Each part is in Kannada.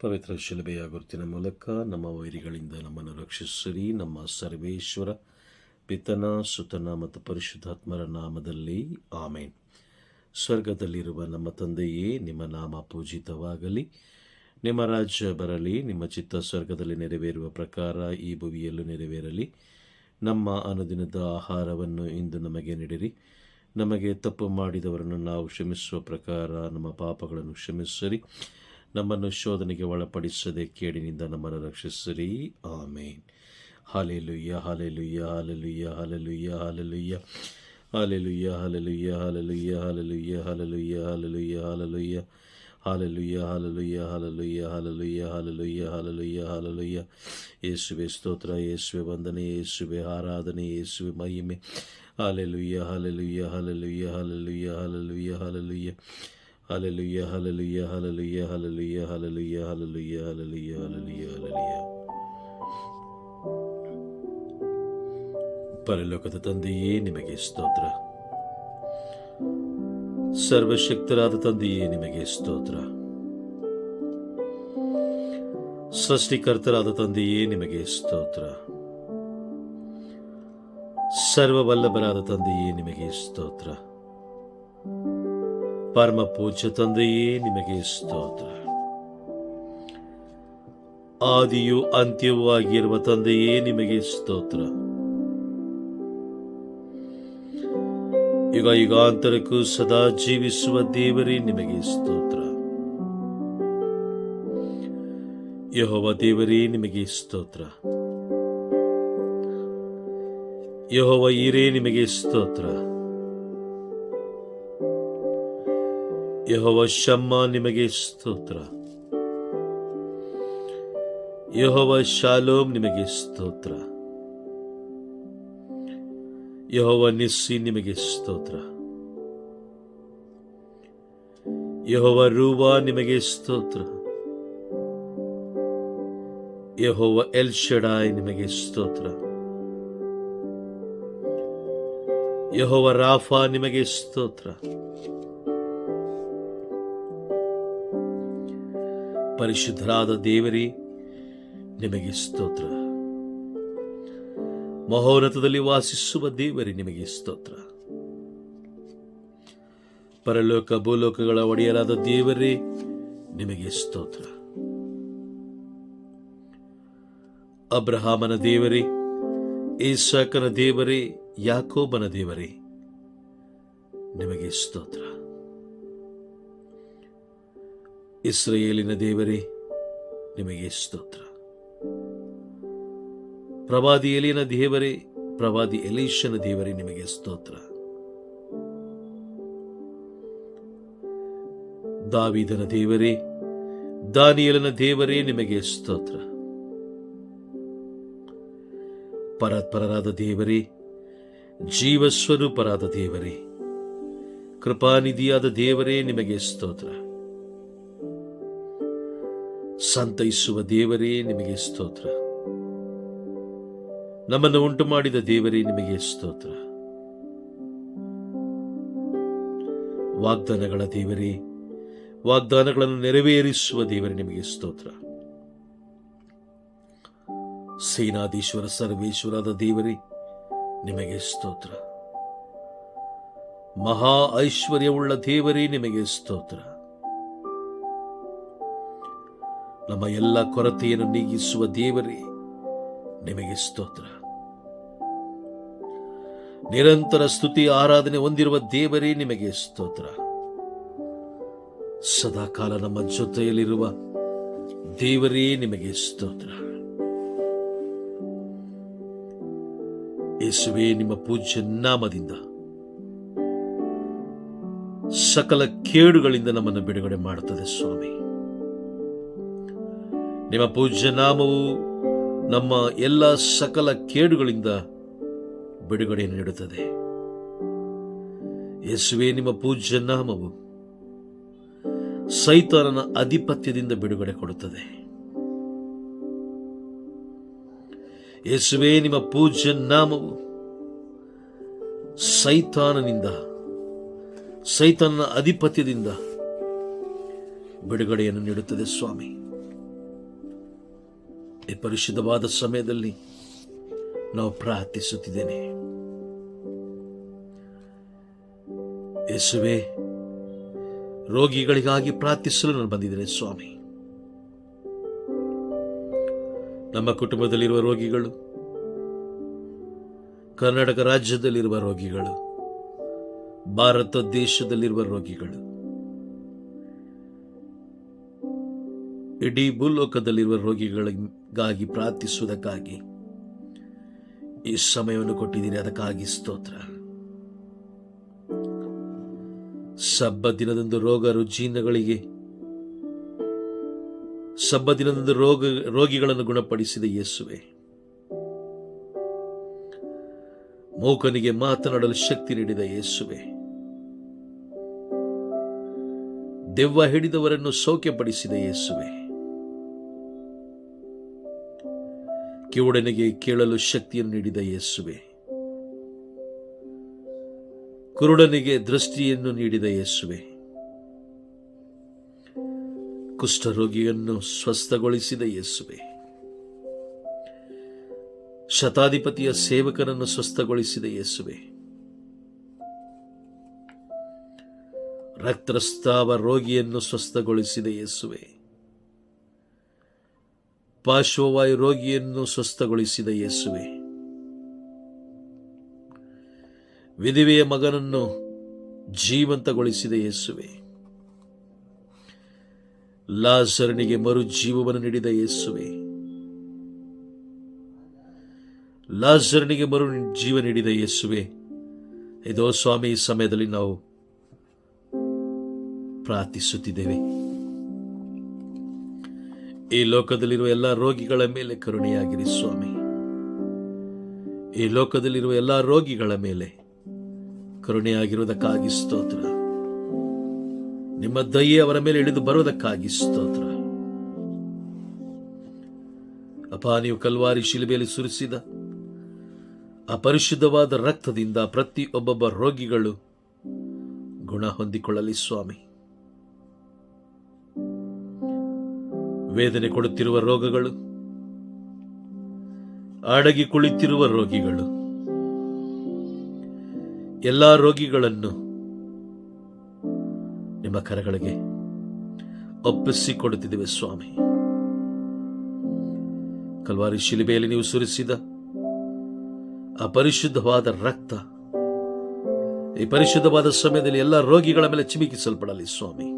ಪವಿತ್ರ ಶಿಲುಬೆಯ ಗುರುತಿನ ಮೂಲಕ ನಮ್ಮ ವೈರಿಗಳಿಂದ ನಮ್ಮನ್ನು ರಕ್ಷಿಸಿರಿ. ನಮ್ಮ ಸರ್ವೇಶ್ವರ ಪಿತನ, ಸುತನ ಮತ್ತು ಪರಿಶುದ್ಧಾತ್ಮರ ನಾಮದಲ್ಲಿ ಆಮೇನ್. ಸ್ವರ್ಗದಲ್ಲಿರುವ ನಮ್ಮ ತಂದೆಯೇ, ನಿಮ್ಮ ನಾಮ ಪೂಜಿತವಾಗಲಿ. ನಿಮ್ಮ ರಾಜ್ಯ ಬರಲಿ, ನಿಮ್ಮ ಚಿತ್ತ ಸ್ವರ್ಗದಲ್ಲಿ ನೆರವೇರುವ ಪ್ರಕಾರ ಈ ಭುವಿಯಲ್ಲೂ ನೆರವೇರಲಿ. ನಮ್ಮ ಅನುದಿನದ ಆಹಾರವನ್ನು ಇಂದು ನಮಗೆ ನೀಡಿರಿ. ನಮಗೆ ತಪ್ಪು ಮಾಡಿದವರನ್ನು ನಾವು ಕ್ಷಮಿಸುವ ಪ್ರಕಾರ ನಮ್ಮ ಪಾಪಗಳನ್ನು ಕ್ಷಮಿಸಿರಿ. ನಮ್ಮನ್ನು ಶೋಧನೆಗೆ ಒಳಪಡಿಸದೆ ಕೇಡಿನಿಂದ ನಮ್ಮನ್ನು ರಕ್ಷಿಸಿರಿ amen hallelujah hallelujah hallelujah hallelujah hallelujah hallelujah hallelujah hallelujah hallelujah hallelujah hallelujah hallelujah hallelujah hallelujah hallelujah hallelujah hallelujah hallelujah hallelujah hallelujah ಸ್ತೋತ್ರ ಯೇಸುವೆ ವಂದನೆ ಯೇಸುವೆ ಆರಾಧನೆ ಯೇಸುವೆ ಮಹಿಮೆ hallelujah hallelujah hallelujah hallelujah hallelujah hallelujah hallelujah hallelujah, hallelujah, hallelujah, hallelujah, hallelujah, hallelujah, hallelujah, hallelujah. ಪರಲೋಕದ ತಂದೆಯೇ ನಿಮಗೆ ಸ್ತೋತ್ರ ಸರ್ವಶಕ್ತರಾದ ತಂದೆಯೇ ನಿಮಗೆ ಸ್ತೋತ್ರ ಸೃಷ್ಟಿಕರ್ತರಾದ ತಂದೆಯೇ ನಿಮಗೆ ಸ್ತೋತ್ರ ಸರ್ವವಲ್ಲಭರಾದ ತಂದೆಯೇ ನಿಮಗೆ ಸ್ತೋತ್ರ ಪರಮ ಪೂಜ್ಯ ತಂದೆಯೇ, ನಿಮಗೆ ಸ್ತೋತ್ರ. ಆದಿಯು ಅಂತ್ಯವೂ ಆಗಿರುವ ತಂದೆಯೇ, ನಿಮಗೆ ಸ್ತೋತ್ರ. ಯುಗ ಯುಗಾಂತರಕ್ಕೂ ಸದಾ ಜೀವಿಸುವ ದೇವರೇ, ನಿಮಗೆ ಸ್ತೋತ್ರ. ಯಹೋವ ದೇವರೇ, ನಿಮಗೆ ಸ್ತೋತ್ರ. ಯಹೋವ ಈರೇ ನಿಮಗೆ ಸ್ತೋತ್ರ. ಯಹೋವ ಶಮ್ಮ ನಿಮಗೆ ಸ್ತೋತ್ರ. ಯಹೋವ ಶಾಲೋಮ್ ನಿಮಗೆ ಸ್ತೋತ್ರ. ಯಹೋವ ನಿಸ್ಸಿ ನಿಮಗೆ ಸ್ತೋತ್ರ. ಯಹೋವ ರೂವಾ ನಿಮಗೆ ಸ್ತೋತ್ರ. ಯಹೋವ ಎಲ್ ಶಡಾಯ್ ನಿಮಗೆ ಸ್ತೋತ್ರ. ಯಹೋವ ರಾಫಾ ನಿಮಗೆ ಸ್ತೋತ್ರ. ಪರಿಶುದ್ಧರಾದ ದೇವರೇ, ನಿಮಗೆ ಸ್ತೋತ್ರ. ಮಹೋನತದಲ್ಲಿ ವಾಸಿಸುವ ದೇವರೇ, ನಿಮಗೆ ಸ್ತೋತ್ರ. ಪರಲೋಕ ಭೂಲೋಕಗಳ ಒಡೆಯರಾದ ದೇವರೇ, ನಿಮಗೆ ಸ್ತೋತ್ರ. ಅಬ್ರಹಾಮನ ದೇವರೇ ಈಸಾಕನ ದೇವರೇ, ಯಾಕೋಬನ ದೇವರೇ, ನಿಮಗೆ ಸ್ತೋತ್ರ. ಇಸ್ರೇಲಿನ ದೇವರೇ, ನಿಮಗೆ ಸ್ತೋತ್ರ. ಪ್ರವಾದಿ ಎಲಿಯನ ದೇವರೇ, ಪ್ರವಾದಿ ಎಲೀಶನ ದೇವರೇ, ನಿಮಗೆ ಸ್ತೋತ್ರ. ದಾವಿದನ ದೇವರೇ, ದಾನಿಯಲನ ದೇವರೇ, ನಿಮಗೆ ಸ್ತೋತ್ರ. ಪರತ್ಪರರಾದ ದೇವರೇ, ಜೀವಸ್ವರೂಪರಾದ ದೇವರೇ, ಕೃಪಾನಿಧಿಯಾದ ದೇವರೇ, ನಿಮಗೆ ಸ್ತೋತ್ರ. ಸಂತೈಸುವ ದೇವರೇ ನಿಮಗೆ ಸ್ತೋತ್ರ. ನಮ್ಮನ್ನು ಉಂಟು ಮಾಡಿದ ದೇವರೇ ನಿಮಗೆ ಸ್ತೋತ್ರ. ವಾಗ್ದಾನಗಳ ದೇವರೇ, ವಾಗ್ದಾನಗಳನ್ನು ನೆರವೇರಿಸುವ ದೇವರೇ ನಿಮಗೆ ಸ್ತೋತ್ರ. ಸೇನಾಧೀಶ್ವರ, ಸರ್ವೇಶ್ವರಾದ ದೇವರೇ ನಿಮಗೆ ಸ್ತೋತ್ರ. ಮಹಾ ಐಶ್ವರ್ಯವುಳ್ಳ ದೇವರೇ ನಿಮಗೆ ಸ್ತೋತ್ರ. ನಮ್ಮ ಎಲ್ಲ ಕೊರತೆಯನ್ನು ನೀಗಿಸುವ ದೇವರೇ, ನಿಮಗೆ ಸ್ತೋತ್ರ. ನಿರಂತರ ಸ್ತುತಿ ಆರಾಧನೆ ಹೊಂದಿರುವ ದೇವರೇ, ನಿಮಗೆ ಸ್ತೋತ್ರ. ಸದಾಕಾಲ ನಮ್ಮ ಜೊತೆಯಲ್ಲಿರುವ ದೇವರೇ, ನಿಮಗೆ ಸ್ತೋತ್ರ. ಯೇಸುವೆ, ನಿಮ್ಮ ಪೂಜ್ಯ ನಾಮದಿಂದ ಸಕಲ ಕೇಡುಗಳಿಂದ ನಮ್ಮನ್ನು ಬಿಡುಗಡೆ ಮಾಡುತ್ತದೆ, ಸ್ವಾಮಿ. ನಿಮ್ಮ ಪೂಜ್ಯ ನಾಮವು ನಮ್ಮ ಎಲ್ಲ ಸಕಲ ಕೇಡುಗಳಿಂದ ಬಿಡುಗಡೆ ನೀಡುತ್ತದೆ. ಯೇಸುವೆ, ನಿಮ್ಮ ಪೂಜ್ಯ ನಾಮವು ಸೈತಾನನ ಅಧಿಪತ್ಯದಿಂದ ಬಿಡುಗಡೆ ಕೊಡುತ್ತದೆ. ಯೇಸುವೆ, ನಿಮ್ಮ ಪೂಜ್ಯ ನಾಮವು ಸೈತಾನನಿಂದ, ಸೈತಾನನ ಅಧಿಪತ್ಯದಿಂದ ಬಿಡುಗಡೆಯನ್ನು ನೀಡುತ್ತದೆ, ಸ್ವಾಮಿ. ಈ ಪರಿಶುದ್ಧವಾದ ಸಮಯದಲ್ಲಿ ನಾವು ಪ್ರಾರ್ಥಿಸುತ್ತಿದ್ದೇನೆ. ಯೇಸುವೆ, ರೋಗಿಗಳಿಗಾಗಿ ಪ್ರಾರ್ಥಿಸಲು ನಾನು ಬಂದಿದ್ದೇನೆ, ಸ್ವಾಮಿ. ನಮ್ಮ ಕುಟುಂಬದಲ್ಲಿರುವ ರೋಗಿಗಳು, ಕರ್ನಾಟಕ ರಾಜ್ಯದಲ್ಲಿರುವ ರೋಗಿಗಳು, ಭಾರತ ದೇಶದಲ್ಲಿರುವ ರೋಗಿಗಳು ಇಡೀ ಭೂಲೋಕದಲ್ಲಿರುವ ರೋಗಿಗಳಿಗಾಗಿ ಪ್ರಾರ್ಥಿಸುವುದಕ್ಕಾಗಿ ಈ ಸಮಯವನ್ನು ಕೊಟ್ಟಿದ್ದೀರಿ. ಅದಕ್ಕಾಗಿ ಸ್ತೋತ್ರ. ಸಬ್ಬ ದಿನದಂದು ರೋಗ ರುಜೀನಗಳಿಗೆ ಸಬ್ಬ ದಿನದಂದು ರೋಗ ರೋಗಿಗಳನ್ನು ಗುಣಪಡಿಸಿದ ಯೇಸುವೆ. ಮೂಕನಿಗೆ ಮಾತನಾಡಲು ಶಕ್ತಿ ನೀಡಿದ ಯೇಸುವೆ. ದೆವ್ವ ಹಿಡಿದವರನ್ನು ಸೌಖ್ಯಪಡಿಸಿದ ಯೇಸುವೆ. ಕಿವುಡನಿಗೆ ಕೇಳಲು ಶಕ್ತಿಯನ್ನು ನೀಡಿದ ಯೇಸುವೆ. ಕುರುಡನಿಗೆ ದೃಷ್ಟಿಯನ್ನು ನೀಡಿದ ಯೇಸುವೆ. ಕುಷ್ಠರೋಗಿಯನ್ನು ಸ್ವಸ್ಥಗೊಳಿಸಿದ ಯೇಸುವೆ. ಶತಾಧಿಪತಿಯ ಸೇವಕನನ್ನು ಸ್ವಸ್ಥಗೊಳಿಸಿದ ಯೇಸುವೆ. ರಕ್ತಸ್ತಾವ ರೋಗಿಯನ್ನು ಸ್ವಸ್ಥಗೊಳಿಸಿದ ಯೇಸುವೆ. ಪಾರ್ಶ್ವವಾಯು ರೋಗಿಯನ್ನು ಸ್ವಸ್ಥಗೊಳಿಸಿದ ಯೇಸುವೆ. ವಿಧಿವೆಯ ಮಗನನ್ನು ಜೀವಂತಗೊಳಿಸಿದ ಯೇಸುವೆ. ಲಾಸರನಿಗೆ ಮರು ಜೀವವನ್ನು ನೀಡಿದ ಯೇಸುವೆ. ಲಾಸರನಿಗೆ ಮರು ಜೀವ ನೀಡಿದ ಯೇಸುವೆ. ಇದೋ ಸ್ವಾಮಿ, ಈ ಸಮಯದಲ್ಲಿ ನಾವು ಪ್ರಾರ್ಥಿಸುತ್ತಿದ್ದೇವೆ. ಈ ಲೋಕದಲ್ಲಿರುವ ಎಲ್ಲ ರೋಗಿಗಳ ಮೇಲೆ ಕರುಣೆಯಾಗಿರಿ ಸ್ವಾಮಿ. ಈ ಲೋಕದಲ್ಲಿರುವ ಎಲ್ಲ ರೋಗಿಗಳ ಮೇಲೆ ಕರುಣೆಯಾಗಿರುವುದಕ್ಕಾಗಿ ಸ್ತೋತ್ರ. ನಿಮ್ಮ ದಯೆ ಅವರ ಮೇಲೆ ಇಳಿದು ಬರುವುದಕ್ಕಾಗಿ ಸ್ತೋತ್ರ. ಅಪ ನೀವು ಕಲ್ವಾರಿ ಶಿಲುಬೆಯಲ್ಲಿ ಸುರಿಸಿದ ಅಪರಿಶುದ್ಧವಾದ ರಕ್ತದಿಂದ ಪ್ರತಿ ಒಬ್ಬೊಬ್ಬ ರೋಗಿಗಳು ಗುಣ ಹೊಂದಿಕೊಳ್ಳಲಿ ಸ್ವಾಮಿ. ವೇದನೆ ಕೊಡುತ್ತಿರುವ ರೋಗಗಳು, ಅಡಗಿ ಕುಳಿತಿರುವ ರೋಗಿಗಳು, ಎಲ್ಲ ರೋಗಿಗಳನ್ನು ನಿಮ್ಮ ಕರಗಳಿಗೆ ಒಪ್ಪಿಸಿಕೊಡುತ್ತಿದ್ದೇವೆ ಸ್ವಾಮಿ. ಕಲ್ವಾರಿ ಶಿಲುಬೆಯಲ್ಲಿ ನೀವು ಸುರಿಸಿದ ಅಪರಿಶುದ್ಧವಾದ ರಕ್ತ, ಈ ಪರಿಶುದ್ಧವಾದ ಸಮಯದಲ್ಲಿ ಎಲ್ಲ ರೋಗಿಗಳ ಮೇಲೆ ಚಿಮಿಕಿಸಲ್ಪಡಲಿ ಸ್ವಾಮಿ.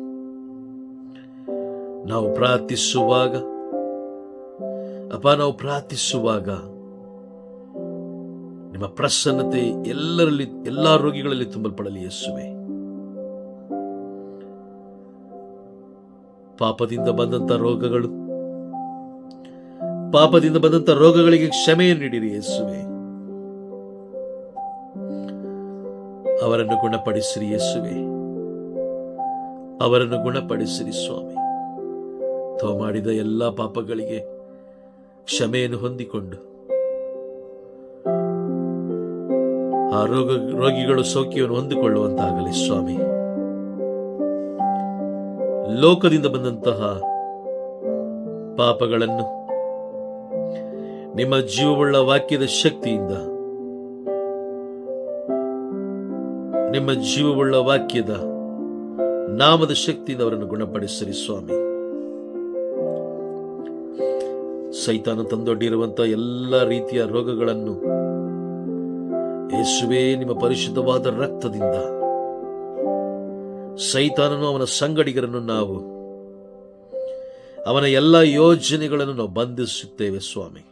ನಾವು ಪ್ರಾರ್ಥಿಸುವಾಗ ಅಪ್ಪ ನಾವು ಪ್ರಾರ್ಥಿಸುವಾಗ ನಿಮ್ಮ ಪ್ರಸನ್ನತೆ ಎಲ್ಲರಲ್ಲಿ, ಎಲ್ಲ ರೋಗಿಗಳಲ್ಲಿ ತುಂಬಲ್ಪಡಲಿ ಯೇಸುವೆ. ಪಾಪದಿಂದ ಬಂದಂತ ರೋಗಗಳು, ಪಾಪದಿಂದ ಬಂದಂತ ರೋಗಗಳಿಗೆ ಕ್ಷಮೆಯನ್ನು ನೀಡಿರಿ ಯೇಸುವೆ. ಅವರನ್ನು ಗುಣಪಡಿಸಿರಿ ಯೇಸುವೆ. ಅವರನ್ನು ಗುಣಪಡಿಸಿರಿ ಸ್ವಾಮಿ. ತಾವು ಮಾಡಿದ ಎಲ್ಲ ಪಾಪಗಳಿಗೆ ಕ್ಷಮೆಯನ್ನು ಹೊಂದಿಕೊಂಡು. ಆ ರೋಗ, ರೋಗಿಗಳು ಸೌಖ್ಯವನ್ನು ಹೊಂದಿಕೊಳ್ಳುವಂತಾಗಲಿ ಸ್ವಾಮಿ. ಲೋಕದಿಂದ ಬಂದಂತಹ ಪಾಪಗಳನ್ನು ನಿಮ್ಮ ಜೀವವುಳ್ಳ ವಾಕ್ಯದ ಶಕ್ತಿಯಿಂದ, ನಿಮ್ಮ ಜೀವವುಳ್ಳ ವಾಕ್ಯದ ನಾಮದ ಶಕ್ತಿಯಿಂದ ಅವರನ್ನು ಗುಣಪಡಿಸಲಿ ಸ್ವಾಮಿ. ಸೈತಾನ ತಂದೊಡ್ಡಿರುವಂತಹ ಎಲ್ಲ ರೀತಿಯ ರೋಗಗಳನ್ನು ಯೇಸುವೇ, ನಿಮ್ಮ ಪರಿಶುದ್ಧವಾದ ರಕ್ತದಿಂದ ಸೈತಾನನು ಅವನ ಸಂಗಡಿಗರನ್ನು ನಾವು ಅವನ ಎಲ್ಲ ಯೋಜನೆಗಳನ್ನು ನಾವು ಬಂಧಿಸುತ್ತೇವೆ ಸ್ವಾಮಿ.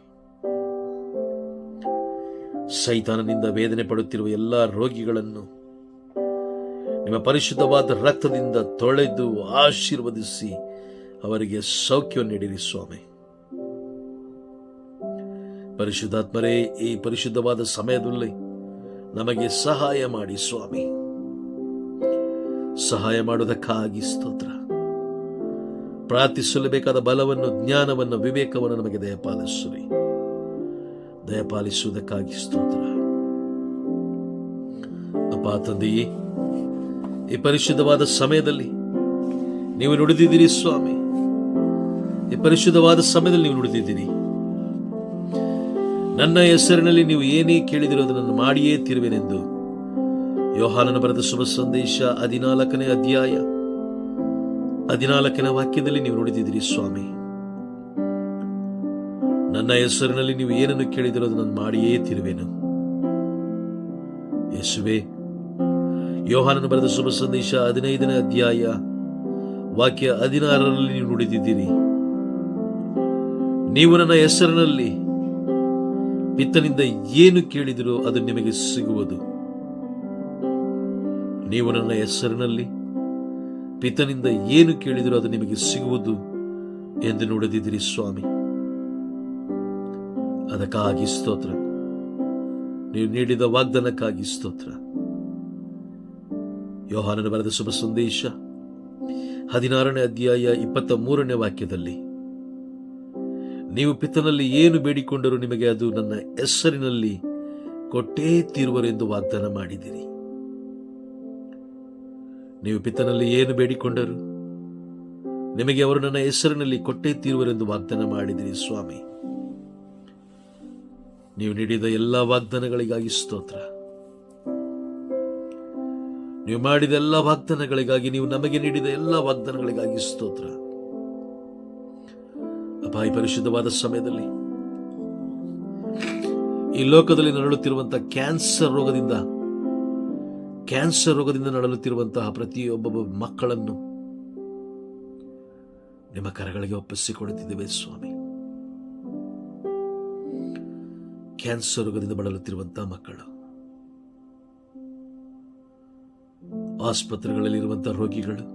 ಸೈತಾನನಿಂದ ವೇದನೆ ಪಡುತ್ತಿರುವ ಎಲ್ಲ ರೋಗಿಗಳನ್ನು ನಿಮ್ಮ ಪರಿಶುದ್ಧವಾದ ರಕ್ತದಿಂದ ತೊಳೆದು ಆಶೀರ್ವದಿಸಿ ಅವರಿಗೆ ಸೌಖ್ಯವನ್ನು ನೀಡಿರಿ ಸ್ವಾಮಿ. ಪರಿಶುದ್ಧಾತ್ಮರೇ, ಈ ಪರಿಶುದ್ಧವಾದ ಸಮಯದಲ್ಲಿ ನಮಗೆ ಸಹಾಯ ಮಾಡಿ ಸ್ವಾಮಿ. ಸಹಾಯ ಮಾಡುವುದಕ್ಕಾಗಿ ಸ್ತೋತ್ರ. ಪ್ರಾರ್ಥಿಸಲು ಬೇಕಾದ ಬಲವನ್ನು, ಜ್ಞಾನವನ್ನು, ವಿವೇಕವನ್ನು ನಮಗೆ ದಯಪಾಲಿಸಿರಿ. ದಯಪಾಲಿಸುವುದಕ್ಕಾಗಿ ಸ್ತೋತ್ರ. ಅಪ್ಪ, ತಂದೆಯೇ, ಈ ಪರಿಶುದ್ಧವಾದ ಸಮಯದಲ್ಲಿ ನೀವು ನುಡಿದಿದ್ದೀರಿ ಸ್ವಾಮಿ. ಈ ಪರಿಶುದ್ಧವಾದ ಸಮಯದಲ್ಲಿ ನೀವು ನುಡಿದಿದ್ದೀರಿ. ನನ್ನ ಹೆಸರಿನಲ್ಲಿ ನೀವು ಏನೇ ಕೇಳಿದಿರೋ ಅದನ್ನು ಮಾಡಿಯೇ ತಿರುವೆನೆಂದು. ಯೋಹಾನನ ಬರೆದ ಶುಭ ಸಂದೇಶ ಹದಿನಾಲ್ಕನೇ ಅಧ್ಯಾಯ. ಹದಿನಾಲ್ಕನೇ ವಾಕ್ಯದಲ್ಲಿ ನೀವು ನುಡಿದಿದ್ದೀರಿ ಸ್ವಾಮಿ. ನನ್ನ ಹೆಸರಿನಲ್ಲಿ ನೀವು ಏನನ್ನು ಕೇಳಿದಿರೋ ಅದನ್ನು ಮಾಡಿಯೇ ತಿರುವೆನು. ಯಶುವೆ ಯೋಹಾನನ ಬರೆದ ಶುಭ ಸಂದೇಶ ಹದಿನೈದನೇ ಅಧ್ಯಾಯ, ವಾಕ್ಯ ಹದಿನಾರರಲ್ಲಿ ನೀವು ನುಡಿದಿದ್ದೀರಿ ನೀವು ನನ್ನ ಹೆಸರಿನಲ್ಲಿ ಪಿತ್ತನಿಂದ ಏನು ಕೇಳಿದಿರೋ ಅದು ನಿಮಗೆ ಸಿಗುವುದು. ನೀವು ನನ್ನ ಹೆಸರಿನಲ್ಲಿ ಪಿತನಿಂದ ಏನು ಕೇಳಿದರೂ ಅದು ನಿಮಗೆ ಸಿಗುವುದು ಎಂದು ನೋಡದಿದ್ದೀರಿ ಸ್ವಾಮಿ. ಅದಕ್ಕಾಗಿ ಸ್ತೋತ್ರ. ನೀವು ನೀಡಿದ ವಾಗ್ದಾನಕ್ಕಾಗಿ ಸ್ತೋತ್ರ. ಯೋಹಾನನ ಬರೆದ ಶುಭ ಸಂದೇಶ ಹದಿನಾರನೇ ಅಧ್ಯಾಯ ಇಪ್ಪತ್ತ ಮೂರನೇ ವಾಕ್ಯದಲ್ಲಿ ನೀವು ಪಿತನಲ್ಲಿ ಏನು ಬೇಡಿಕೊಂಡರೂ ನಿಮಗೆ ಅದು ನನ್ನ ಹೆಸರಿನಲ್ಲಿ ಕೊಟ್ಟೇ ತೀರುವರೆಂದು ವಾಗ್ದಾನ ಮಾಡಿದಿರಿ. ನೀವು ಪಿತನಲ್ಲಿ ಏನು ಬೇಡಿಕೊಂಡರು? ನಿಮಗೆ ಅವರು ನನ್ನ ಹೆಸರಿನಲ್ಲಿ ಕೊಟ್ಟೇ ತೀರುವರೆಂದು ವಾಗ್ದಾನ ಮಾಡಿದಿರಿ ಸ್ವಾಮಿ. ನೀವು ನೀಡಿದ ಎಲ್ಲ ವಾಗ್ದಾನಗಳಿಗಾಗಿ ಸ್ತೋತ್ರ. ನೀವು ಮಾಡಿದ ಎಲ್ಲ ವಾಗ್ದಾನಗಳಿಗಾಗಿ, ನೀವು ನಮಗೆ ನೀಡಿದ ಎಲ್ಲ ವಾಗ್ದಾನಗಳಿಗಾಗಿ ಸ್ತೋತ್ರ. ಅಪಾಯ ಪರಿಶುದ್ಧವಾದ ಸಮಯದಲ್ಲಿ ಈ ಲೋಕದಲ್ಲಿ ನರಳುತ್ತಿರುವಂತಹ ಕ್ಯಾನ್ಸರ್ ರೋಗದಿಂದ ಕ್ಯಾನ್ಸರ್ ರೋಗದಿಂದ ನರಳುತ್ತಿರುವಂತಹ ಪ್ರತಿಯೊಬ್ಬ ಮಕ್ಕಳನ್ನು ನಿಮ್ಮ ಕರಗಳಿಗೆ ಒಪ್ಪಿಸಿಕೊಡುತ್ತಿದ್ದೇವೆ ಸ್ವಾಮಿ. ಕ್ಯಾನ್ಸರ್ ರೋಗದಿಂದ ಬಳಲುತ್ತಿರುವಂತಹ ಮಕ್ಕಳು, ಆಸ್ಪತ್ರೆಗಳಲ್ಲಿರುವಂತಹ ರೋಗಿಗಳು,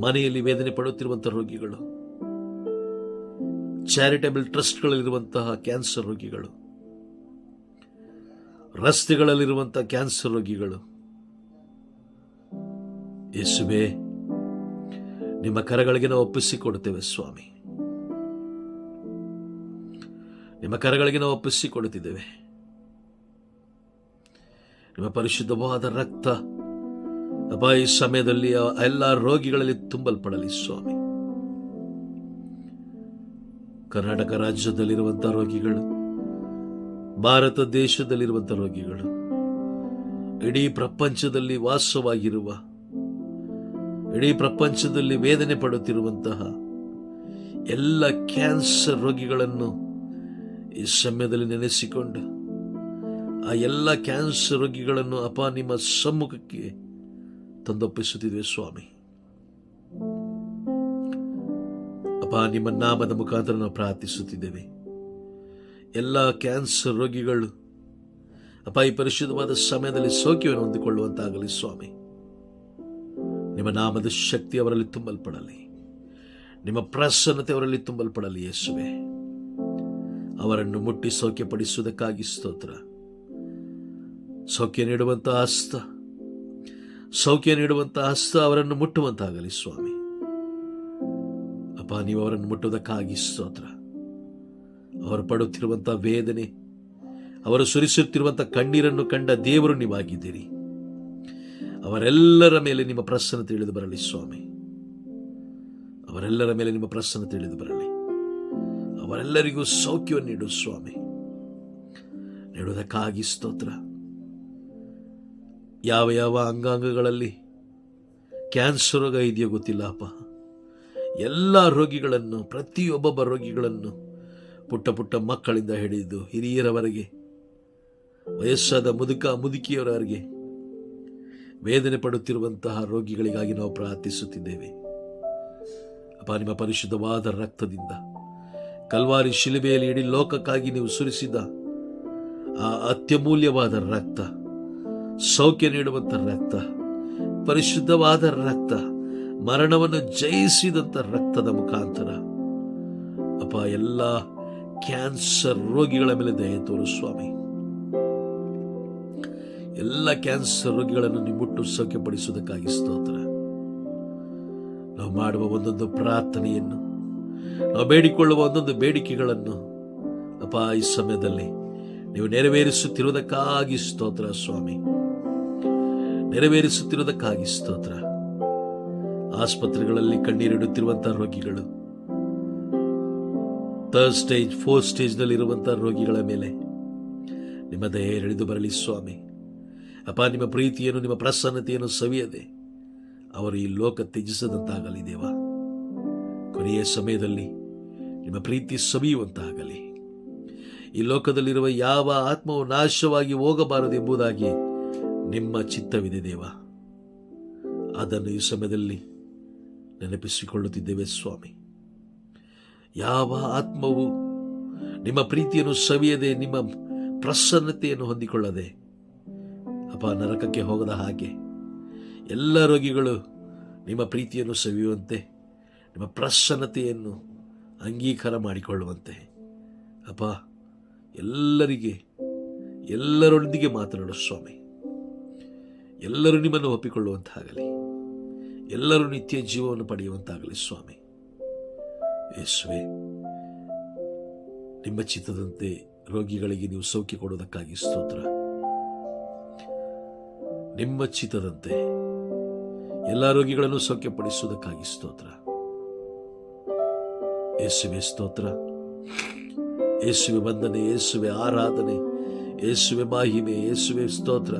ಮನೆಯಲ್ಲಿ ವೇದನೆ ಪಡುತ್ತಿರುವಂತಹ ರೋಗಿಗಳು ಚಾರಿಟಬಲ್ ಟ್ರಸ್ಟ್ಗಳಲ್ಲಿರುವಂತಹ ಕ್ಯಾನ್ಸರ್ ರೋಗಿಗಳು, ರಸ್ತೆಗಳಲ್ಲಿರುವಂತಹ ಕ್ಯಾನ್ಸರ್ ರೋಗಿಗಳು. ಯೇಸುವೆ, ನಿಮ್ಮ ಕರಗಳಿಗೆ ನಾವು ಒಪ್ಪಿಸಿಕೊಡುತ್ತೇವೆ ಸ್ವಾಮಿ. ನಿಮ್ಮ ಕರಗಳಿಗೆ ನಾವು ಒಪ್ಪಿಸಿಕೊಡುತ್ತಿದ್ದೇವೆ. ನಿಮ್ಮ ಪರಿಶುದ್ಧವಾದ ರಕ್ತ ಅಪಾಯ ಸಮಯದಲ್ಲಿ ಎಲ್ಲ ರೋಗಿಗಳಲ್ಲಿ ತುಂಬಲ್ಪಡಲಿ ಸ್ವಾಮಿ. ಕರ್ನಾಟಕ ರಾಜ್ಯದಲ್ಲಿರುವಂತಹ ರೋಗಿಗಳು, ಭಾರತ ದೇಶದಲ್ಲಿರುವಂತಹ ರೋಗಿಗಳು, ಇಡೀ ಪ್ರಪಂಚದಲ್ಲಿ ವಾಸವಾಗಿರುವ, ಇಡೀ ಪ್ರಪಂಚದಲ್ಲಿ ವೇದನೆ ಪಡುತ್ತಿರುವಂತಹ ಎಲ್ಲ ಕ್ಯಾನ್ಸರ್ ರೋಗಿಗಳನ್ನು ಈ ಸಮಯದಲ್ಲಿ ನೆನೆಸಿಕೊಂಡು ಆ ಎಲ್ಲ ಕ್ಯಾನ್ಸರ್ ರೋಗಿಗಳನ್ನು ಅಪ ನಿಮ್ಮ ಸಮ್ಮುಖಕ್ಕೆ ತಂದೊಪ್ಪಿಸುತ್ತಿದೆ ಸ್ವಾಮಿ. ಅಪ ನಿಮ್ಮ ನಾಮದ ಮುಖಾಂತರ ನಾವು ಪ್ರಾರ್ಥಿಸುತ್ತಿದ್ದೇವೆ. ಎಲ್ಲ ಕ್ಯಾನ್ಸರ್ ರೋಗಿಗಳು ಅಪ್ಪ ಈ ಪರಿಶುದ್ಧವಾದ ಸಮಯದಲ್ಲಿ ಸೌಖ್ಯವನ್ನು ಹೊಂದಿಕೊಳ್ಳುವಂತಾಗಲಿ ಸ್ವಾಮಿ. ನಿಮ್ಮ ನಾಮದ ಶಕ್ತಿ ಅವರಲ್ಲಿ ತುಂಬಲ್ಪಡಲಿ. ನಿಮ್ಮ ಪ್ರಸನ್ನತೆ ಅವರಲ್ಲಿ ತುಂಬಲ್ಪಡಲಿ ಯೇಸುವೆ. ಅವರನ್ನು ಮುಟ್ಟಿ ಸೌಖ್ಯಪಡಿಸುವುದಕ್ಕಾಗಿ ಸ್ತೋತ್ರ. ಸೌಖ್ಯ ನೀಡುವಂತಹ ಹಸ್ತ, ಸೌಖ್ಯ ನೀಡುವಂತಹ ಹಸ್ತ ಅವರನ್ನು ಮುಟ್ಟುವಂತಾಗಲಿ ಸ್ವಾಮಿ. ಅಪ್ಪ ನೀವು ಅವರನ್ನು ಮುಟ್ಟುವುದಕ್ಕಾಗಿ ಸ್ತೋತ್ರ. ಅವರು ಪಡುತ್ತಿರುವಂಥ ವೇದನೆ, ಅವರು ಸುರಿಸುತ್ತಿರುವಂಥ ಕಣ್ಣೀರನ್ನು ಕಂಡ ದೇವರು ನೀವಾಗಿದ್ದೀರಿ. ಅವರೆಲ್ಲರ ಮೇಲೆ ನಿಮ್ಮ ಪ್ರಸನ್ನ ತಿಳಿದು ಬರಲಿ ಸ್ವಾಮಿ. ಅವರೆಲ್ಲರ ಮೇಲೆ ನಿಮ್ಮ ಪ್ರಸನ್ನ ತಿಳಿದು ಬರಲಿ. ಅವರೆಲ್ಲರಿಗೂ ಸೌಖ್ಯವನ್ನು ನೀಡು ಸ್ವಾಮಿ. ನೀಡುವುದಕ್ಕಾಗಿ ಸ್ತೋತ್ರ. ಯಾವ ಯಾವ ಅಂಗಾಂಗಗಳಲ್ಲಿ ಕ್ಯಾನ್ಸರ್ ರೋಗ ಇದೆಯೋ ಗೊತ್ತಿಲ್ಲ, ಅಪ್ಪ. ಎಲ್ಲ ರೋಗಿಗಳನ್ನು, ಪ್ರತಿಯೊಬ್ಬೊಬ್ಬ ರೋಗಿಗಳನ್ನು ಪುಟ್ಟ ಪುಟ್ಟ ಮಕ್ಕಳಿಂದ ಹಿಡಿದು ಹಿರಿಯರವರೆಗೆ, ವಯಸ್ಸಾದ ಮುದುಕ, ಮುದುಕಿಯವರವರಿಗೆ ವೇದನೆ ಪಡುತ್ತಿರುವಂತಹ ರೋಗಿಗಳಿಗಾಗಿ ನಾವು ಪ್ರಾರ್ಥಿಸುತ್ತಿದ್ದೇವೆ. ಅಪ್ಪ, ನಿಮ್ಮ ಪರಿಶುದ್ಧವಾದ ರಕ್ತದಿಂದ ಕಲ್ವಾರಿ ಶಿಲುಬೆಯಲ್ಲಿ ಇಡೀ ಲೋಕಕ್ಕಾಗಿ ನೀವು ಸುರಿಸಿದ ಆ ಅತ್ಯಮೂಲ್ಯವಾದ ರಕ್ತ, ಸೌಖ್ಯ ನೀಡುವಂಥ ರಕ್ತ, ಪರಿಶುದ್ಧವಾದ ರಕ್ತ ಮರಣವನ್ನು ಜಯಿಸಿದಂಥ ರಕ್ತದ ಮುಖಾಂತರ. ಅಪ್ಪ, ಎಲ್ಲ ಕ್ಯಾನ್ಸರ್ ರೋಗಿಗಳ ಮೇಲೆ ದಯೆ ತೋರು ಸ್ವಾಮಿ. ಎಲ್ಲ ಕ್ಯಾನ್ಸರ್ ರೋಗಿಗಳನ್ನು ನಿಮ್ಮುಟ್ಟು ಮುಟ್ಟು ಸೌಖ್ಯಪಡಿಸುವುದಕ್ಕಾಗಿ ಸ್ತೋತ್ರ. ನಾವು ಮಾಡುವ ಒಂದೊಂದು ಪ್ರಾರ್ಥನೆಯನ್ನು, ನಾವು ಬೇಡಿಕೊಳ್ಳುವ ಒಂದೊಂದು ಬೇಡಿಕೆಗಳನ್ನು ಅಪ್ಪ, ಈ ಸಮಯದಲ್ಲಿ ನೀವು ನೆರವೇರಿಸುತ್ತಿರುವುದಕ್ಕಾಗಿ ಸ್ತೋತ್ರ ಸ್ವಾಮಿ. ನೆರವೇರಿಸುತ್ತಿರುವುದಕ್ಕಾಗಿ ಸ್ತೋತ್ರ. ಆಸ್ಪತ್ರೆಗಳಲ್ಲಿ ಕಣ್ಣೀರಿಡುತ್ತಿರುವಂತಹ ರೋಗಿಗಳು. ಥರ್ಡ್ ಸ್ಟೇಜ್ ಫೋರ್ತ್ ಸ್ಟೇಜ್ನಲ್ಲಿರುವಂಥ ರೋಗಿಗಳ ಮೇಲೆ ನಿಮ್ಮ ದಯೆ ಹಿಡಿದು ಬರಲಿ ಸ್ವಾಮಿ. ಅಪ್ಪ, ನಿಮ್ಮ ಪ್ರೀತಿಯನ್ನು, ನಿಮ್ಮ ಪ್ರಸನ್ನತೆಯನ್ನು ಸವಿಯದೆ ಅವರು ಈ ಲೋಕ ತ್ಯಜಿಸದಂತಾಗಲಿ ದೇವ. ಕೊನೆಯ ಸಮಯದಲ್ಲಿ ನಿಮ್ಮ ಪ್ರೀತಿ ಸವಿಯುವಂತಾಗಲಿ. ಈ ಲೋಕದಲ್ಲಿರುವ ಯಾವ ಆತ್ಮವು ನಾಶವಾಗಿ ಹೋಗಬಾರದು ಎಂಬುದಾಗಿ ನಿಮ್ಮ ಚಿತ್ತವಿದೆ ದೇವ. ಅದನ್ನು ಈ ಸಮಯದಲ್ಲಿ ನೆನಪಿಸಿಕೊಳ್ಳುತ್ತಿದ್ದೇವೆ ಸ್ವಾಮಿ. ಯಾವ ಆತ್ಮವು ನಿಮ್ಮ ಪ್ರೀತಿಯನ್ನು ಸವಿಯದೆ ನಿಮ್ಮ ಪ್ರಸನ್ನತೆಯನ್ನು ಹೊಂದಿಕೊಳ್ಳದೆ ಅಪ ನರಕಕ್ಕೆ ಹೋಗದ ಹಾಗೆ ಎಲ್ಲ ರೋಗಿಗಳು ನಿಮ್ಮ ಪ್ರೀತಿಯನ್ನು ಸವಿಯುವಂತೆ, ನಿಮ್ಮ ಪ್ರಸನ್ನತೆಯನ್ನು ಅಂಗೀಕಾರ ಮಾಡಿಕೊಳ್ಳುವಂತೆ. ಅಪ್ಪ ಎಲ್ಲರಿಗೆ, ಎಲ್ಲರೊಂದಿಗೆ ಮಾತನಾಡು ಸ್ವಾಮಿ. ಎಲ್ಲರೂ ನಿಮ್ಮನ್ನು ಒಪ್ಪಿಕೊಳ್ಳುವಂತಾಗಲಿ. ಎಲ್ಲರೂ ನಿತ್ಯ ಜೀವವನ್ನು ಪಡೆಯುವಂತಾಗಲಿ ಸ್ವಾಮಿ. ಯೇಸುವೆ, ನಿಮ್ಮ ಚಿತ್ತದಂತೆ ರೋಗಿಗಳಿಗೆ ನೀವು ಸೌಖ್ಯ ಕೊಡೋದಕ್ಕಾಗಿ ಸ್ತೋತ್ರ. ನಿಮ್ಮ ಚಿತ್ತದಂತೆ ಎಲ್ಲ ರೋಗಿಗಳನ್ನು ಸೌಖ್ಯಪಡಿಸುವುದಕ್ಕಾಗಿ ಸ್ತೋತ್ರ. ಯೇಸುವೆ ಸ್ತೋತ್ರ. ಯೇಸುವೆ ವಂದನೆ, ಯೇಸುವೆ ಆರಾಧನೆ. ಯೇಸುವೆ ಮಾಹಿಮೆ ಯೇಸುವೆ ಸ್ತೋತ್ರ.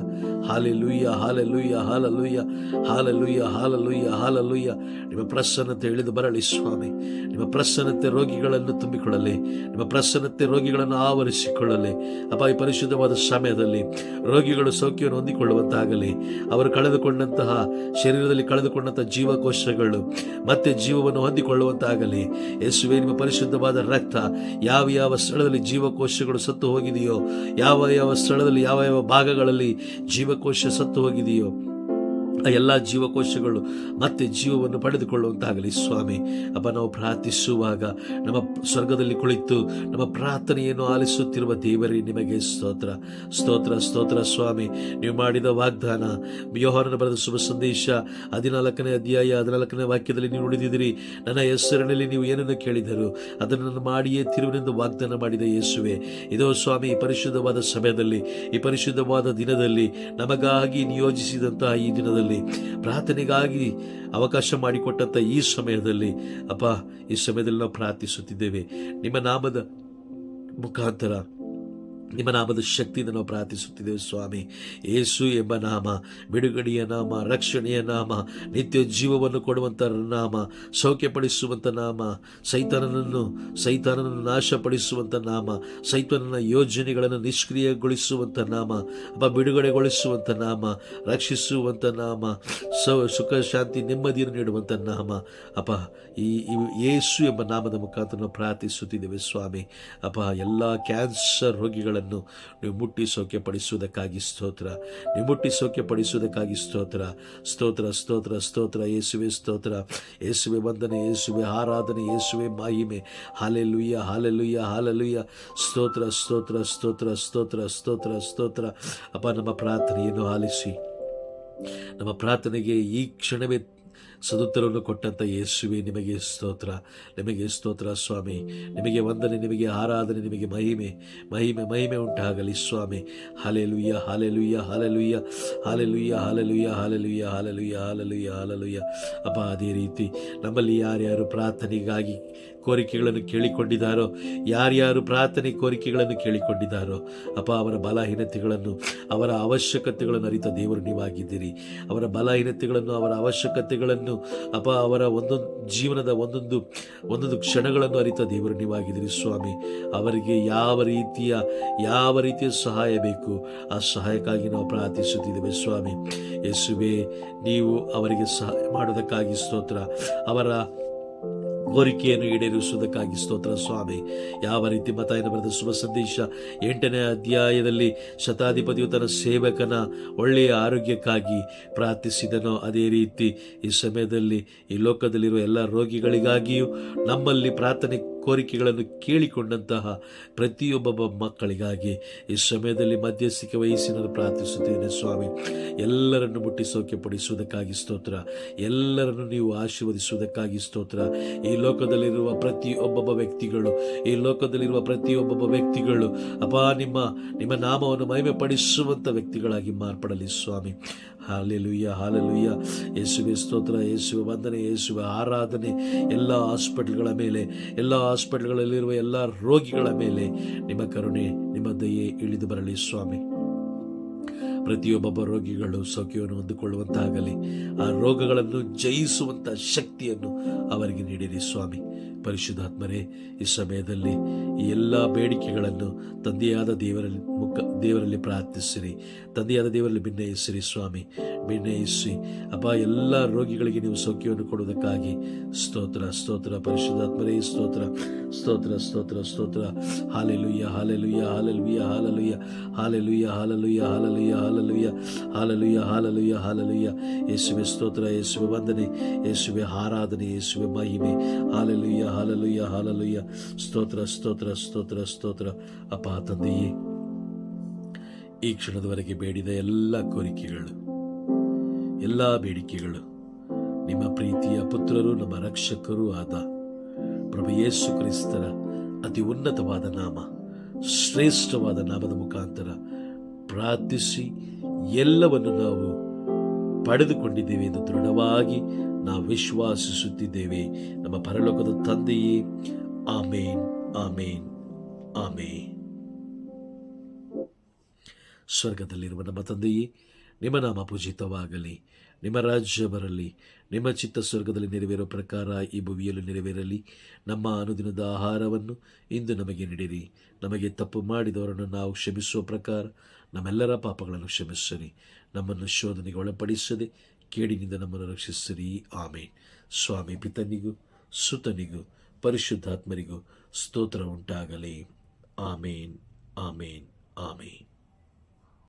ಹಾಲೆ ಲುಯ್ಯ ಹಾಲೆ ಲುಯ್ಯ ಹಾಲ ಲುಯ್ಯ ಹಾಲ ಲುಯ್ಯ ಹಾಲ ಲುಯ್ಯ ಹಾಲ ಲುಯ್ಯ ನಿಮ್ಮ ಪ್ರಸನ್ನತೆ ಇಳಿದು ಬರಲಿ ಸ್ವಾಮಿ. ನಿಮ್ಮ ಪ್ರಸನ್ನತೆ ರೋಗಿಗಳನ್ನು ತುಂಬಿಕೊಳ್ಳಲಿ. ನಿಮ್ಮ ಪ್ರಸನ್ನತೆ ರೋಗಿಗಳನ್ನು ಆವರಿಸಿಕೊಳ್ಳಲಿ. ಅಪಾಯ ಪರಿಶುದ್ಧವಾದ ಸಮಯದಲ್ಲಿ ರೋಗಿಗಳು ಸೌಖ್ಯವನ್ನು ಹೊಂದಿಕೊಳ್ಳುವಂತಾಗಲಿ. ಅವರು ಕಳೆದುಕೊಂಡಂತಹ ಶರೀರದಲ್ಲಿ ಕಳೆದುಕೊಂಡಂತಹ ಜೀವಕೋಶಗಳು ಮತ್ತೆ ಜೀವವನ್ನು ಹೊಂದಿಕೊಳ್ಳುವಂತಾಗಲಿ. ಯೇಸುವೆ, ನಿಮ್ಮ ಪರಿಶುದ್ಧವಾದ ರಕ್ತ ಯಾವ ಯಾವ ಸ್ಥಳದಲ್ಲಿ ಜೀವಕೋಶಗಳು ಸತ್ತು ಹೋಗಿದೆಯೋ, ಯಾವ ಯಾವ ಸ್ಥಳದಲ್ಲಿ ಯಾವ ಯಾವ ಭಾಗಗಳಲ್ಲಿ ಜೀವಕೋಶ ಸತ್ತು ಹೋಗಿದೆಯೋ ಎಲ್ಲ ಜೀವಕೋಶಗಳು ಮತ್ತೆ ಜೀವವನ್ನು ಪಡೆದುಕೊಳ್ಳುವಂತಾಗಲಿ. ಸ್ವಾಮಿ ಅಬ್ಬ ನಾವು ಪ್ರಾರ್ಥಿಸುವಾಗ ನಮ್ಮ ಸ್ವರ್ಗದಲ್ಲಿ ಕುಳಿತು ನಮ್ಮ ಪ್ರಾರ್ಥನೆಯನ್ನು ಆಲಿಸುತ್ತಿರುವ ದೇವರೇ ನಿಮಗೆ ಸ್ತೋತ್ರ. ಸ್ತೋತ್ರ ಸ್ತೋತ್ರ ಸ್ವಾಮಿ, ನೀವು ಮಾಡಿದ ವಾಗ್ದಾನ. ವ್ಯವಹಾರನ ಬರೆದ ಶುಭ ಸಂದೇಶ ಹದಿನಾಲ್ಕನೇ ಅಧ್ಯಾಯ ಹದಿನಾಲ್ಕನೇ ವಾಕ್ಯದಲ್ಲಿ ನೀವು ನುಡಿದಿದ್ದೀರಿ. ನನ್ನ ಹೆಸರಿನಲ್ಲಿ ನೀವು ಏನನ್ನು ಕೇಳಿದರು ಅದನ್ನು ನಾನು ಮಾಡಿಯೇ ತಿರುವಿನೆಂದು ವಾಗ್ದಾನ ಮಾಡಿದ ಯೇಸುವೆ. ಇದು ಸ್ವಾಮಿ, ಈ ಪರಿಶುದ್ಧವಾದ ಸಮಯದಲ್ಲಿ, ಈ ಪರಿಶುದ್ಧವಾದ ದಿನದಲ್ಲಿ ನಮಗಾಗಿ ನಿಯೋಜಿಸಿದಂತಹ ಈ ದಿನದಲ್ಲಿ ಪ್ರಾರ್ಥನೆಗಾಗಿ ಅವಕಾಶ ಮಾಡಿಕೊಟ್ಟಂಥ ಈ ಸಮಯದಲ್ಲಿ ಅಪ್ಪ ಈ ಸಮಯದಲ್ಲಿ ನಾವು ಪ್ರಾರ್ಥಿಸುತ್ತಿದ್ದೇವೆ. ನಿಮ್ಮ ನಾಮದ ಮುಖಾಂತರ ನಿಮ್ಮ ನಾಮದ ಶಕ್ತಿಯಿಂದ ನಾವು ಪ್ರಾರ್ಥಿಸುತ್ತಿದ್ದೇವೆ ಸ್ವಾಮಿ. ಏಸು ಎಂಬ ನಾಮ, ಬಿಡುಗಡೆಯ ನಾಮ, ರಕ್ಷಣೆಯ ನಾಮ, ನಿತ್ಯ ಜೀವವನ್ನು ಕೊಡುವಂಥ ನಾಮ ಸೌಖ್ಯಪಡಿಸುವಂಥ ನಾಮ, ಸೈತಾನನನ್ನು ಸೈತಾನನನ್ನು ನಾಶಪಡಿಸುವಂಥ ನಾಮ, ಸೈತಾನನ ಯೋಜನೆಗಳನ್ನು ನಿಷ್ಕ್ರಿಯಗೊಳಿಸುವಂಥ ನಾಮ, ಅಪ್ಪ ಬಿಡುಗಡೆಗೊಳಿಸುವಂಥ ನಾಮ ರಕ್ಷಿಸುವಂಥ ನಾಮ, ಸ, ಸುಖ, ಶಾಂತಿ, ನೆಮ್ಮದಿಯನ್ನು ನೀಡುವಂಥ ನಾಮ. ಅಪ್ಪ, ಈ ಯೇಸು ಎಂಬ ನಾಮದ ಮುಖಾಂತರ ಪ್ರಾರ್ಥಿಸುತ್ತಿದ್ದೇವೆ ಸ್ವಾಮಿ. ಅಪ್ಪ, ಎಲ್ಲ ಕ್ಯಾನ್ಸರ್ ರೋಗಿಗಳನ್ನು ನೀವು ಮುಟ್ಟಿ ಸೌಖ್ಯಪಡಿಸುವುದಕ್ಕಾಗಿ ಸ್ತೋತ್ರ. ನೀವು ಮುಟ್ಟಿ ಸೌಖ್ಯಪಡಿಸುವುದಕ್ಕಾಗಿ ಸ್ತೋತ್ರ. ಸ್ತೋತ್ರ ಸ್ತೋತ್ರ ಸ್ತೋತ್ರ. ಯೇಸುವೆ ಸ್ತೋತ್ರ. ಯೇಸುವೆ ವಂದನೆ, ಯೇಸುವೆ ಆರಾಧನೆ, ಯೇಸುವೆ ಮಾಹಿಮೆ. Hallelujah hallelujah hallelujah. ಸ್ತೋತ್ರ ಸ್ತೋತ್ರ ಸ್ತೋತ್ರ ಸ್ತೋತ್ರ ಸ್ತೋತ್ರ ಸ್ತೋತ್ರ. ಅಪ್ಪ, ನಮ್ಮ ಪ್ರಾರ್ಥನೆಯನ್ನು ಆಲಿಸಿ. ನಮ್ಮ ಪ್ರಾರ್ಥನೆಗೆ ಈ ಕ್ಷಣವೇ ಸದುತ್ತರವನ್ನು ಕೊಟ್ಟಂಥ ಯೇಸುವೆ, ನಿಮಗೆ ಸ್ತೋತ್ರ. ನಿಮಗೆ ಸ್ತೋತ್ರ ಸ್ವಾಮಿ. ನಿಮಗೆ ವಂದನೆ, ನಿಮಗೆ ಆರಾಧನೆ, ನಿಮಗೆ ಮಹಿಮೆ. ಮಹಿಮೆ ಮಹಿಮೆ ಉಂಟಾಗಲಿ ಸ್ವಾಮಿ. Hallelujah hallelujah hallelujah hallelujah hallelujah hallelujah hallelujah hallelujah hallelujah ಅಪ್ಪ ಅದೇ ರೀತಿ ನಮ್ಮಲ್ಲಿ ಯಾರ್ಯಾರು ಪ್ರಾರ್ಥನೆಗಾಗಿ ಕೋರಿಕೆಗಳನ್ನು ಕೇಳಿಕೊಂಡಿದ್ದಾರೋ? ಯಾರ್ಯಾರು ಪ್ರಾರ್ಥನೆ ಕೋರಿಕೆಗಳನ್ನು ಕೇಳಿಕೊಂಡಿದ್ದಾರೋ? ಅಪ್ಪ, ಅವರ ಬಲಹೀನತೆಗಳನ್ನು, ಅವರ ಅವಶ್ಯಕತೆಗಳನ್ನು ಅರಿತ ದೇವರು ನೀವಾಗಿದ್ದೀರಿ. ಅವರ ಬಲಹೀನತೆಗಳನ್ನು, ಅವರ ಅವಶ್ಯಕತೆಗಳನ್ನು, ಅಪ್ಪ, ಅವರ ಒಂದೊಂದು ಜೀವನದ ಒಂದೊಂದು ಒಂದೊಂದು ಕ್ಷಣಗಳನ್ನು ಅರಿತ ದೇವರು ನೀವಾಗಿದ್ದೀರಿ ಸ್ವಾಮಿ. ಅವರಿಗೆ ಯಾವ ರೀತಿಯ ಯಾವ ರೀತಿಯ ಸಹಾಯ ಬೇಕು, ಆ ಸಹಾಯಕ್ಕಾಗಿ ನಾವು ಪ್ರಾರ್ಥಿಸುತ್ತಿದ್ದೇವೆ ಸ್ವಾಮಿ. ಯೇಸುವೆ, ನೀವು ಅವರಿಗೆ ಸಹಾಯ ಮಾಡೋದಕ್ಕಾಗಿ ಸ್ತೋತ್ರ. ಅವರ ಕೋರಿಕೆಯನ್ನು ಈಡೇರಿಸುವುದಕ್ಕಾಗಿ ಸ್ತೋತ್ರ. ಸ್ವಾಮಿ, ಯಾವ ರೀತಿ ಮತಾಯನ ಬರೆದ ಶುಭ ಸಂದೇಶ. ಎಂಟನೇ ಅಧ್ಯಾಯದಲ್ಲಿ ಶತಾಧಿಪತಿಯು ತನ್ನ ಸೇವಕನ ಒಳ್ಳೆಯ ಆರೋಗ್ಯಕ್ಕಾಗಿ ಪ್ರಾರ್ಥಿಸಿದನೋ, ಅದೇ ರೀತಿ ಈ ಸಮಯದಲ್ಲಿ ಈ ಲೋಕದಲ್ಲಿರುವ ಎಲ್ಲ ರೋಗಿಗಳಿಗಾಗಿಯೂ ನಮ್ಮಲ್ಲಿ ಪ್ರಾರ್ಥನೆ ಕೋರಿಕೆಗಳನ್ನು ಕೇಳಿಕೊಂಡಂತಹ ಪ್ರತಿಯೊಬ್ಬ ಮಕ್ಕಳಿಗಾಗಿ ಈ ಸಮಯದಲ್ಲಿ ಮಧ್ಯಸ್ಥಿಕೆ ವಹಿಸಿ ನಾನು ಪ್ರಾರ್ಥಿಸುತ್ತೇನೆ, ಸ್ವಾಮಿ. ಎಲ್ಲರನ್ನು ಮುಟ್ಟಿ ಸೌಖ್ಯಪಡಿಸುವುದಕ್ಕಾಗಿ ಸ್ತೋತ್ರ. ಎಲ್ಲರನ್ನು ನೀವು ಆಶೀರ್ವದಿಸುವುದಕ್ಕಾಗಿ ಸ್ತೋತ್ರ. ಈ ಲೋಕದಲ್ಲಿರುವ ಪ್ರತಿಯೊಬ್ಬೊಬ್ಬ ವ್ಯಕ್ತಿಗಳು, ಈ ಲೋಕದಲ್ಲಿರುವ ಪ್ರತಿಯೊಬ್ಬೊಬ್ಬ ವ್ಯಕ್ತಿಗಳು, ಅಪ, ನಿಮ್ಮ ನಿಮ್ಮ ನಾಮವನ್ನು ಮಹಿಮೆ ಪಡಿಸುವಂಥ ವ್ಯಕ್ತಿಗಳಾಗಿ ಮಾರ್ಪಡಲಿ, ಸ್ವಾಮಿ. Hallelujah hallelujah. ಯೇಸುವೆ ಸ್ತೋತ್ರ, ಯೇಸುವೆ ವಂದನೆ, ಯೇಸುವೆ ಆರಾಧನೆ. ಎಲ್ಲ ಹಾಸ್ಪಿಟಲ್ಗಳ ಮೇಲೆ, ಎಲ್ಲ ಹಾಸ್ಪಿಟಲ್ಗಳಲ್ಲಿರುವ ಎಲ್ಲ ರೋಗಿಗಳ ಮೇಲೆ ನಿಮ್ಮ ಕರುಣೆ, ನಿಮ್ಮ ದಯೆ ಇಳಿದು ಬರಲಿ ಸ್ವಾಮಿ. ಪ್ರತಿಯೊಬ್ಬೊಬ್ಬ ರೋಗಿಗಳು ಸೌಖ್ಯವನ್ನು ಹೊಂದಿಕೊಳ್ಳುವಂತಾಗಲಿ, ಆ ರೋಗಗಳನ್ನು ಜಯಿಸುವಂಥ ಶಕ್ತಿಯನ್ನು ಅವರಿಗೆ ನೀಡಿರಿ ಸ್ವಾಮಿ. ಪರಿಶುದ್ಧಾತ್ಮರೇ, ಈ ಸಮಯದಲ್ಲಿ ಈ ಎಲ್ಲ ಬೇಡಿಕೆಗಳನ್ನು ತಂದೆಯಾದ ದೇವರಲ್ಲಿ ಮುಖ ದೇವರಲ್ಲಿ ಪ್ರಾರ್ಥಿಸಿರಿ ತಂದೆಯಾದ ದೇವರಲ್ಲಿ ಭಿನ್ನಯಿಸಿರಿ ಸ್ವಾಮಿ ಭಿನ್ನಯಿಸಿ ಅಪ್ಪ ಎಲ್ಲ ರೋಗಿಗಳಿಗೆ ನೀವು ಸೌಖ್ಯವನ್ನು ಕೊಡುವುದಕ್ಕಾಗಿ ಸ್ತೋತ್ರ ಸ್ತೋತ್ರ ಪರಿಶುದ್ಧಾತ್ಮರೇ ಸ್ತೋತ್ರ ಸ್ತೋತ್ರ ಸ್ತೋತ್ರ ಸ್ತೋತ್ರ hallelujah hallelujah hallelujah hallelujah hallelujah hallelujah hallelujah hallelujah hallelujah hallelujah hallelujah ಯೇಸುವೆ ಸ್ತೋತ್ರ ಯೇಸುವೆ ವಂದನೆ ಯೇಸುವೆ ಆರಾಧನೆ ಯೇಸುವೆ ಮಹಿಮೆ ಹಾಲೆಲುಯ್ಯ ಹಾಲೆಲುಯ್ಯ ಹಾಲೆಲುಯ್ಯ ಸ್ತೋತ್ರ ಸ್ತೋತ್ರ ಸ್ತೋತ್ರ ಸ್ತೋತ್ರ ಅಪ್ಪ ತಂದೆಯೇ ಈ ಕ್ಷಣದವರೆಗೆ ಬೇಡಿದ ಎಲ್ಲ ಕೋರಿಕೆಗಳು, ಎಲ್ಲ ಬೇಡಿಕೆಗಳು ನಿಮ್ಮ ಪ್ರೀತಿಯ ಪುತ್ರರು, ನಮ್ಮ ರಕ್ಷಕರು ಆದ ಪ್ರಭು ಯೇಸು ಕ್ರಿಸ್ತರ ಅತಿ ಉನ್ನತವಾದ ನಾಮ, ಶ್ರೇಷ್ಠವಾದ ನಾಮದ ಮುಖಾಂತರ ಪ್ರಾರ್ಥಿಸಿ ಎಲ್ಲವನ್ನು ನಾವು ಪಡೆದುಕೊಂಡಿದ್ದೇವೆ ಎಂದು ದೃಢವಾಗಿ ನಾವು ವಿಶ್ವಾಸಿಸುತ್ತಿದ್ದೇವೆ. ನಮ್ಮ ಪರಲೋಕದ ತಂದೆಯೇ, ಆಮೇನ್ ಆಮೇನ್ ಆಮೇನ್. ಸ್ವರ್ಗದಲ್ಲಿರುವ ನಮ್ಮ ತಂದೆಯೇ ನಿಮ್ಮ ನಾಮ ಪೂಜಿತವಾಗಲಿ. ನಿಮ್ಮ ರಾಜ್ಯ ಬರಲಿ. ನಿಮ್ಮ ಚಿತ್ತ ಸ್ವರ್ಗದಲ್ಲಿ ನೆರವೇರೋ ಪ್ರಕಾರ ಈ ಭುವಿಯಲ್ಲೂ ನೆರವೇರಲಿ. ನಮ್ಮ ಅನುದಿನದ ಆಹಾರವನ್ನು ಇಂದು ನಮಗೆ ನೀಡಿರಿ. ನಮಗೆ ತಪ್ಪು ಮಾಡಿದವರನ್ನು ನಾವು ಕ್ಷಮಿಸುವ ಪ್ರಕಾರ ನಮ್ಮೆಲ್ಲರ ಪಾಪಗಳನ್ನು ಕ್ಷಮಿಸಿರಿ. ನಮ್ಮನ್ನು ಶೋಧನೆಗೆ ಒಳಪಡಿಸದೆ ಕೇಡಿನಿಂದ ನಮ್ಮನ್ನು ರಕ್ಷಿಸಿರಿ. ಆಮೆ ಸ್ವಾಮಿ ಪಿತನಿಗೂ, ಸುತನಿಗೂ, ಪರಿಶುದ್ಧಾತ್ಮರಿಗೂ ಸ್ತೋತ್ರ ಉಂಟಾಗಲಿ. ಆಮೇನ್. ಆಮೇನ್. ಆಮೇನ್.